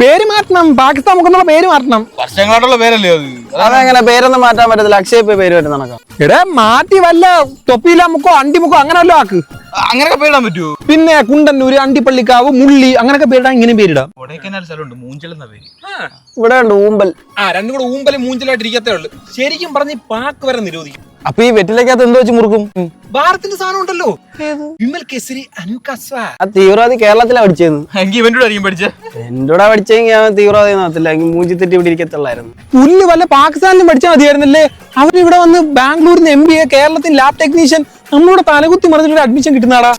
പേര് മാറ്റണം. പാകിസ്ഥാൻ മുഖെന്നുള്ള പേര് മാറ്റണം. വർഷങ്ങളായിട്ടുള്ള പേരല്ലേ അത്? അതെങ്ങനെ പേരൊന്നും മാറ്റാൻ പറ്റത്തില്ല. അക്ഷയ പേര് വരുന്ന എടേ മാറ്റി വല്ല തൊപ്പിയില മുക്കോ അണ്ടി മുക്കോ അങ്ങനെ വല്ലോ ആക്ക് അങ്ങനെയൊക്കെ പേരിടാൻ പറ്റുമോ പിന്നെ കുണ്ടന്നൂര് അണ്ടിപ്പള്ളിക്കാവ് മുള്ളി അങ്ങനെയൊക്കെ പേരിടാൻ ഇങ്ങനെ പേരിടാം. കൊടൈക്കനാൽ സ്ഥലമുണ്ട്. മൂഞ്ചലെന്ന പേര്? ഇവിടെ ഉണ്ട് ഊമ്പൽ. ആ രണ്ടും കൂടെ ഊമ്പലും മൂഞ്ചലായിട്ട് ഇരിക്കത്തേ ഉള്ളൂ. ശരിക്കും പറഞ്ഞ് പാക്ക് വരെ നിരോധിക്കും. അപ്പൊ ഈ വെറ്റിലേക്കകത്ത് എന്ത് വെച്ച് മുറുക്കും? ഭാരത്തിന്റെ സാധനം ഉണ്ടല്ലോ. വിമൽ കേസരി അനുകസ്വ ആ തീവ്രവാദി കേരളത്തിലാണ് പഠിച്ചത് എനിക്ക് ഇവന്റെ കൂടെ ആയിരിക്കും പഠിച്ചേ. എന്റെ കൂടെ പഠിച്ചെങ്കിൽ ഞാൻ തീവ്രവാദി നടത്തില്ല എങ്കിൽ മൂഞ്ചി തെറ്റി ഇവിടെ ഇരിക്കത്തുള്ളായിരുന്നു. പുല്ല് വല്ല പാകിസ്ഥാനിലും പഠിച്ചാൽ മതിയായിരുന്നല്ലേ? അവരിവിടെ വന്ന് ബാംഗ്ലൂരിൽ നിന്ന് എം ബി എ കേരളത്തിൽ ലാബ് ടെക്നീഷ്യൻ നമ്മളിവിടെ തലകുത്തി മറിഞ്ഞിട്ട് അഡ്മിഷൻ കിട്ടുന്നാടാ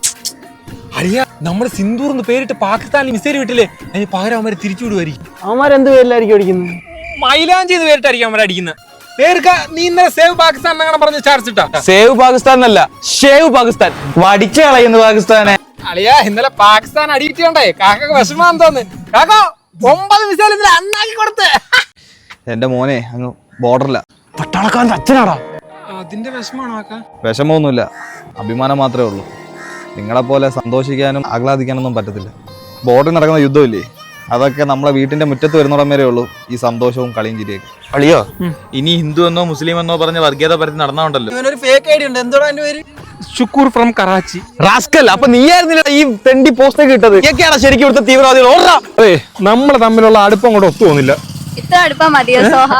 അറിയാ നമ്മുടെ സിന്ദൂർ എന്ന് പേരിട്ട് പാകിസ്ഥാനിൽ മിസൈൽ വിട്ടില്ലേ അതിന് പകരം അവരെ തിരിച്ചു വിടുമായിരിക്കും അവന്മാരെന്ത് പേരിലായിരിക്കും അടിക്കുന്നത് മൈലാഞ്ചി എന്ന് പേരിട്ടായിരിക്കും അവരെ അടിക്കുന്നത് പേർക്ക നീ ഇന്നലെ സേവ് പാകിസ്ഥാൻ എന്നങ്ങനെ പറഞ്ഞ് ചാർജ് ഇട്ടാ. സേവ് പാകിസ്ഥാൻ എന്നല്ല ഷേവ് പാകിസ്ഥാൻ. വടിച്ചു കളയുന്നു പാകിസ്ഥാനെ. അളിയാ ഇന്നലെ പാകിസ്ഥാൻ അടിയിട്ടോണ്ടേ കാക്ക വിഷമാന്ന് തോന്നുന്നു കാക്ക ഒമ്പത് മിസൈൽ ഇന്നലെ അന്നാക്കി കൊടുത്ത്. എന്റെ മോനെ അങ്ങ് ബോർഡറില്ല പട്ടാളക്കാരന്റെ അച്ഛനാടാ. അതിന്റെ വിഷമാണോ കാക്ക വിഷമമൊന്നുമില്ല. അഭിമാനം മാത്രമേ ഉള്ളൂ. നിങ്ങളെപ്പോലെ സന്തോഷിക്കാനും ആഹ്ലാദിക്കാനൊന്നും പറ്റത്തില്ല. ബോർഡിൽ നടക്കുന്ന യുദ്ധമില്ലേ? അതൊക്കെ നമ്മളെ വീട്ടിന്റെ മുറ്റത്ത് വരുന്നിടം വരെ ഉള്ളൂ ഈ സന്തോഷവും കളിയും ചിരിയൊക്കെ. അളിയോ? ഇനി ഹിന്ദു എന്നോ മുസ്ലിം എന്നോ പറഞ്ഞ വർഗീയത പരത്തി നടന്നോണ്ടല്ലോ ഇവനൊരു ഫേക്ക് ഐഡി ഉണ്ട്. എന്തോടാ എന്റെ പേര്? ഷുക്കൂർ ഫ്രം കറാച്ചി. റാസ്കൽ അപ്പൊ നീയായിരുന്നില്ല ഈ തെണ്ടി പോസ്റ്റൊക്കെ ഇട്ടത്? ഇതൊക്കെയാണ് ശരിക്കും ഇവിടുത്തെ തീവ്രവാദികൾ? അതെ നമ്മൾ തമ്മിലുള്ള അടുപ്പം കൂടെ ഒത്തു പോകുന്നില്ല ഇത്ര അടുപ്പം മതിയോ സോഹ.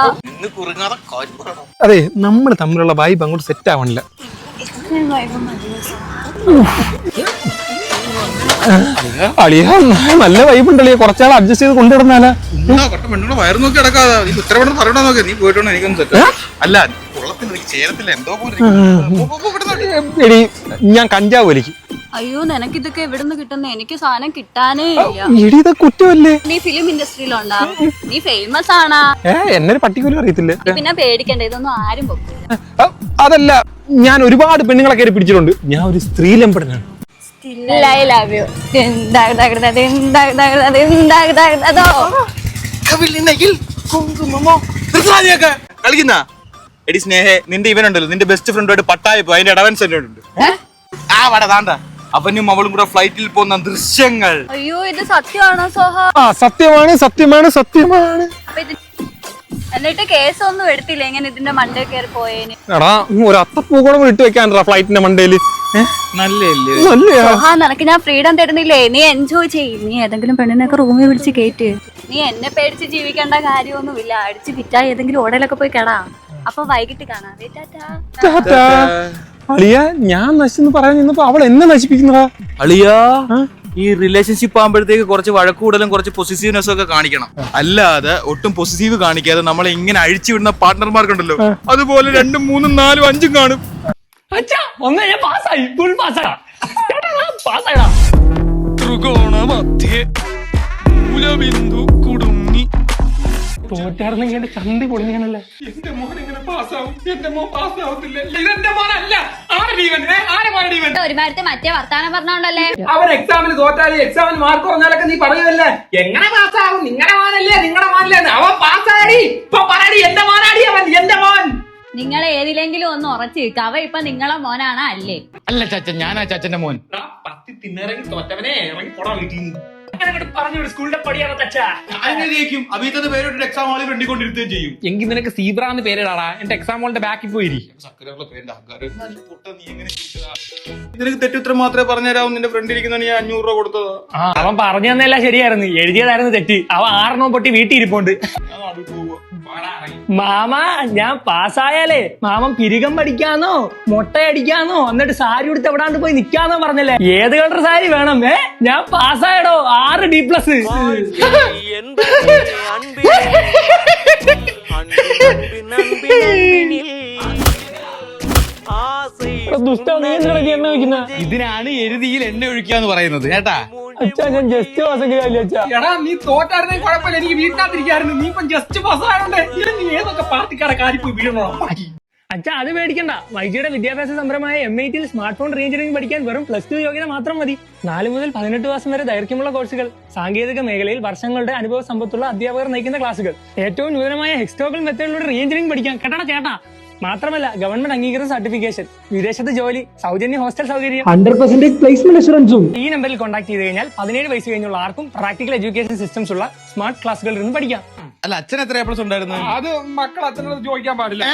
അതെ നമ്മൾ തമ്മിലുള്ള വൈബ് അങ്ങോട്ട് സെറ്റ് ആവണില്ല. അളിയ നല്ല വൈബ് ഉണ്ടല്ലേ കുറച്ചാൾ അഡ്ജസ്റ്റ് ചെയ്ത് കൊണ്ടുവരുന്നാലാ വയർ നോക്കി കിടക്കാതെ നീ ഉത്തരവാദിത്തം പറയണോ നോക്കി നീ പോയിട്ടുണ്ട് എനിക്കൊന്നും സെറ്റ് അല്ല എടി ഞാൻ കഞ്ചാവ് വലിക്കും അയ്യോ നിനക്ക് ഇതൊക്കെ എവിടുന്ന് കിട്ടുന്ന എനിക്ക് സാധനം കിട്ടാനേ ഇല്ല കുറ്റമല്ലേ നീ ഫിലിം ഇൻഡസ്ട്രിയിലുണ്ടാ നീ ഫേമസ് ആണാ എന്നൊരു പട്ടിക്കോലും അറിയത്തില്ല പിന്നെ പേടിക്കണ്ട ഇതൊന്നും ആരും അതല്ല ഞാൻ ഒരുപാട് പെണ്ണുങ്ങളെ കയറി പിടിച്ചിട്ടുണ്ട് ഞാൻ ഒരു സ്ത്രീ സ്ത്രീലമ്പടനാണ് ഐ ലവ് യു അതോ കളിക്കുന്ന എടി സ്നേഹ നിന്റെ ഇവനുണ്ടല്ലോ നിന്റെ ബെസ്റ്റ് ഫ്രണ്ടുമായിട്ട് പട്ടായ പോയി. അതിന്റെ ഇടവൻ തന്നെ ഉണ്ട്. ആ വട താണ്ട അവനും അവളും കൂടെ ഫ്ലൈറ്റിൽ പോകുന്ന ദൃശ്യങ്ങൾ. അയ്യോ ഇത് സത്യമാണോ സോഹ? ആ സത്യമാണ് സത്യമാണ് സത്യമാണ്. എന്നിട്ട് കേസ് എന്നിട്ട് കേസൊന്നും എടുത്തില്ല? എങ്ങനെ ഇതിന്റെ മണ്ടേ കയറി പോയേന്? എടാ ഒരു അത്തപ്പൂക്കോളം ഇട്ട് വെക്കാൻടാ ഫ്ലൈറ്റിന്റെ മണ്ടയിൽ സോഹ നിനക്ക് ഞാൻ ഫ്രീഡം തരുന്നില്ലേ? നീ എൻജോയ് ചെയ്യും. നീ ഏതെങ്കിലും പെണ്ണിനൊക്കെ റൂമിൽ വിളിച്ച് കേറ്റ്. നീ എന്നെ പേടിച്ച് ജീവിക്കേണ്ട കാര്യമൊന്നുമില്ല. അടിച്ച് വിറ്റാ ഏതെങ്കിലും ഓടയിലൊക്കെ പോയി കേടാ. അപ്പൊ വൈകിട്ട് കാണാം. ദേ ടാറ്റാ. അളിയ ഞാൻ നശിച്ചെന്ന് പറയാൻ നിന്നപ്പോ അവൾ എന്നെ നശിപ്പിക്കുന്നതാ? അളിയ ഈ റിലേഷൻഷിപ്പ് ആകുമ്പോഴത്തേക്ക് കുറച്ച് വഴക്കൂടലും കുറച്ച് പൊസിറ്റീവ്നെസ് ഒക്കെ കാണിക്കണം. അല്ലാതെ ഒട്ടും പൊസിറ്റീവ് കാണിക്കാതെ നമ്മളെ ഇങ്ങനെ അഴിച്ചു വിടുന്ന പാർട്ട്ണർമാർക്കുണ്ടല്ലോ അതുപോലെ രണ്ടും മൂന്നും നാലും അഞ്ചും കാണും. ത്രികോണമധ്യേ മൂലബിന്ദു കുടുങ്ങി. തോറ്റായിരുന്നെങ്കിൽ എന്റെ ചന്തി പൊളിഞ്ഞാണല്ലേ എന്റെ മോൻ എങ്ങനെ പാസ്സാവും. എന്റെ മോൻ പാസ്സാവത്തില്ല. ഇതെന്റെ മോനല്ല. മറ്റേ വർത്താനം പറഞ്ഞോണ്ടല്ലേ? അവൻ എക്സാമിന് തോറ്റാൽ എക്സാമിന് മാർക്ക് നീ പറയുമല്ലേ എങ്ങനെ പാസ്സാവും? നിങ്ങളുടെ മോനല്ലേ നിങ്ങളുടെ മോനല്ലേ അവൻ പാസ്സാടി ഇപ്പൊ പറയടി എന്റെ മോനാടി അവൻ എന്റെ മോൻ. നിങ്ങൾ ഏതിലെങ്കിലും ഒന്ന് ഉറച്ചു നിൽക്കുക അവ ഇപ്പൊ നിങ്ങളെ മോനാണ് അല്ലേ? അല്ല ചാച്ചൻ ഞാനാ ചാച്ചന്റെ മോൻ. പത്തി തിന്നിറങ്ങി തോറ്റവനെ ഇറങ്ങി പോടാ വീട്ടിൽ നിന്ന് അങ്ങനെ പറഞ്ഞു സ്കൂളിന്റെ പടിയാണ് തച്ചാ. ജയിക്കും അഭിത്തന്റെ പേരോട്ട് എക്സാം ഹാളിൽ വെണ്ടിക്കൊണ്ടിരുത്തുകയും ചെയ്യും. എങ്കിൽ നിനക്ക് സീബ്ര എന്ന് പേരിടാടാ. എന്റെ എക്സാം ഹോളിന്റെ ബാക്കിൽ പോയിരി നിനക്ക് തെറ്റുത്തരം മാത്രമേ പറഞ്ഞുതരാവും നിന്റെ ഫ്രണ്ട് ഇരിക്കുന്ന നീ അഞ്ഞൂറ് രൂപ കൊടുത്തത്. ആ അവൻ പറഞ്ഞു തന്നെല്ലാം ശരിയായിരുന്നു. എഴുതിയതായിരുന്നു തെറ്റ്. അവൻ ആറെണ്ണം പൊട്ടി വീട്ടിൽ ഇരിപ്പുണ്ട്. മാമ ഞാൻ പാസ്സായാലേ മാമൻ പിരികം പഠിക്കാന്നോ മുട്ടയടിക്കാന്നോ എന്നിട്ട് സാരി ഉടുത്ത് എവിടാണ്ട് പോയി നിക്കാന്നോ പറഞ്ഞല്ലേ? ഏത് കളർ സാരി വേണം? ഏ ഞാൻ പാസ്സായടോ ആറ് ഡി പ്ലസ്. ദുഷ്ട നീ എണ്ണ ഇതിനാണ് എരുതിയിൽ എന്നെ ഒഴിക്കാന്ന് പറയുന്നത് കേട്ടാ? അച്ഛാ ഞാൻ ജസ്റ്റ് പാസ്സൊക്കെ അച്ഛാ. എടാ നീ തോറ്റായിരുന്നെങ്കിൽ കുഴപ്പമില്ല. എനിക്ക് വീട്ടിനകത്തിരിക്കായിരുന്നു. നീ ഇപ്പം ജസ്റ്റ് പാസ്സായോണ്ട് നീ ഏതൊക്കെ പാർട്ടിക്കാരെ കാര്യം പോയി വീഴണോ? അച്ഛാ അത് പേടിക്കണ്ട. വൈജിയുടെ വിദ്യാഭ്യാസ സംരംഭമായ എം ഐ ടിയിൽ സ്മാർട്ട് ഫോൺ റേഞ്ചറിംഗ് പഠിക്കാൻ വെറും പ്ലസ് ടു യോഗ്യത മാത്രം മതി. നാല് മുതൽ പതിനെട്ട് മാസം വരെ ദൈർഘ്യമുള്ള കോഴ്സുകൾ സാങ്കേതിക മേഖലയിൽ വർഷങ്ങളുടെ അനുഭവ സമ്പത്തുള്ള അധ്യാപകർ നയിക്കുന്ന ക്ലാസുകൾ ഏറ്റവും നൂതനമായ ഹെക്സ്റ്റോക്കൽ മെത്തേഡിലൂടെ റേഞ്ചറിംഗ് പഠിക്കാം കേട്ടാ ചേട്ടാ? മാത്രമല്ല ഗവൺമെന്റ് അംഗീകൃത സർട്ടിഫിക്കേഷൻ വിദേശത്ത് ജോലി സൗജന്യ ഹോസ്റ്റൽ സൗകര്യം. ഹൺഡ്രഡ് പെർസെന്റേജ് പ്ലേസ്മെന്റ് അഷുറൻസും ഈ നമ്പറിൽ കോൺടാക്ട് ചെയ്ത് കഴിഞ്ഞാൽ പതിനേഴ് വയസ്സ് കഴിഞ്ഞുള്ള ആർക്കും പ്രാക്ടിക്കൽ എഡ്യൂക്കേഷൻ സിസ്റ്റംസ് ഉള്ള സ്മാർട്ട് ക്ലാസ്സുകളിൽ നിന്ന് പഠിക്കാം. അല്ല അച്ഛൻ എത്ര പ്ലസ് ഉണ്ടായിരുന്നു? അത് മക്കൾ അച്ഛനോട് ചോദിക്കാൻ പാടില്ല.